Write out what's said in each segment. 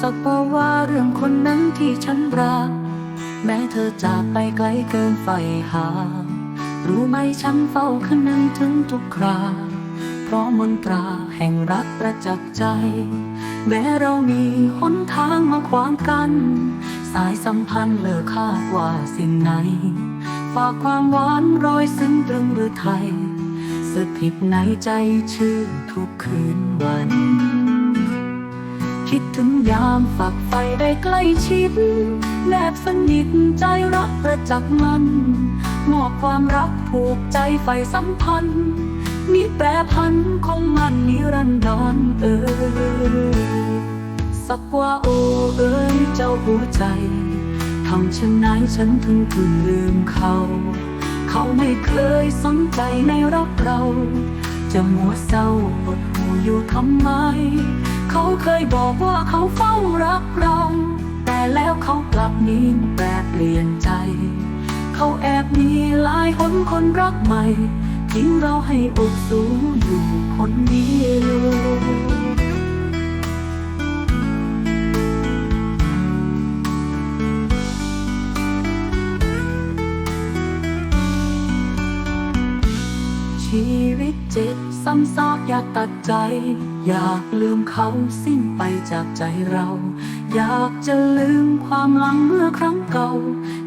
สักบอกว่าเรื่องคนนั้นที่ฉันรัก แม้เธอจากไปไกลเกินไฟหา รู้ไหมฉันเฝ้าคืนนึงถึงทุกครา เพราะมนตราแห่งรักประจักษ์ใจ แม้เรามีหนทางมาขวางกัน สายสัมพันธ์เลิกคาดว่าสิ่งไหน ฝากความหวานรอยซึ้งตรึงหรือไทยสถิตในใจชื่อทุกคืน คิดถึงยามฝักไฟได้ใกล้ชิด แนบสนิทใจรักประจักษ์มัน มอบความรักผูกใจไฟสัมพันธ์มิแปรพันคงมันนิรันดรเออสักว่าโอเอ้ยเจ้าหัวใจทำเช่นไหนฉันถึงถึงลืมเขา เขาไม่เคยสนใจในรักเรา จะมัวเศร้าปดหูอยู่ทำไม เขาเคยบอกว่าเขาเฝ้ารักเรา แต่แล้วเขากลับหนี้แปรเปลี่ยนใจ เขาแอบมีหลายคนคนรักใหม่ทิ้งเราให้อดสูอยู่คนเดียวชีวิตเจ็บ ซ้ำซากอยากตัดใจ อยากลืมเขาสิ้นไปจากใจเรา อยากจะลืมความหลังเมื่อครั้งเก่า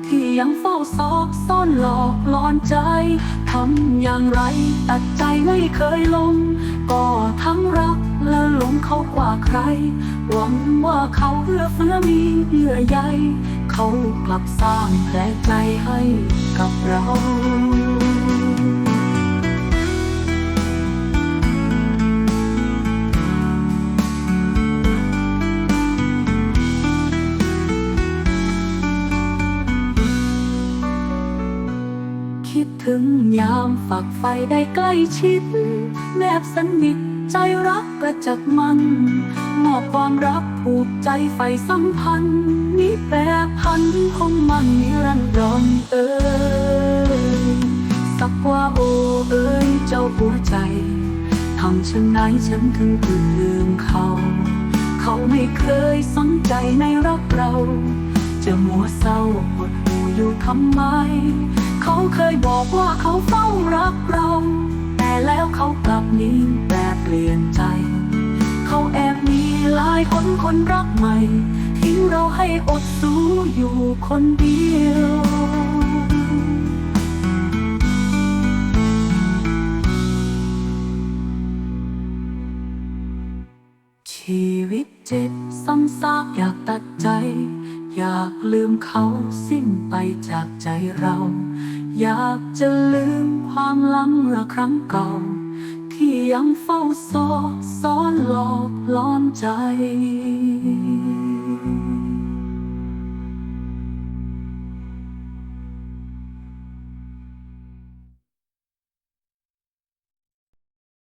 ที่ยังเฝ้าซอกซ่อนหลอกหลอนใจทำอย่างไรตัดใจไม่เคยลง ก็ทั้งรักและหลงเขากว่าใคร หวังว่าเขาเอื้อเฟื้อมีเยื่อใยเขากลับสร้างแผลใจให้กับเรา คิดถึงยามฝักไฟได้ใกล้ชิด แนบสนิทใจรักประจักษ์มันมอบความรักผูกใจไฟสัมพันธ์นี้แปรพันคงมันนิรันดรเอ่ยสักว่าโอเอ้ยเจ้าหัวใจทำเช่นไหนฉันถึงตื่นลืมเขา เขาไม่เคยสนใจในรักเรา จะมัวเศร้าหด อยู่ทำไม เขาเคยบอกว่าเขาเฝ้ารักเรา แต่แล้วเขากลับหนีแปรเปลี่ยนใจ เขาแอบมีหลายคนคนรักใหม่ทิ้งเราให้อดสูอยู่คนเดียวชีวิตเจ็บซ้ำซากอยากตัดใจ อยากลืมเขาสิ้นไปจากใจเรา อยากจะลืมความลังเมื่อครั้งเก่า ที่ยังเฝ้าซอกซ้อนหลอกล้อนใจ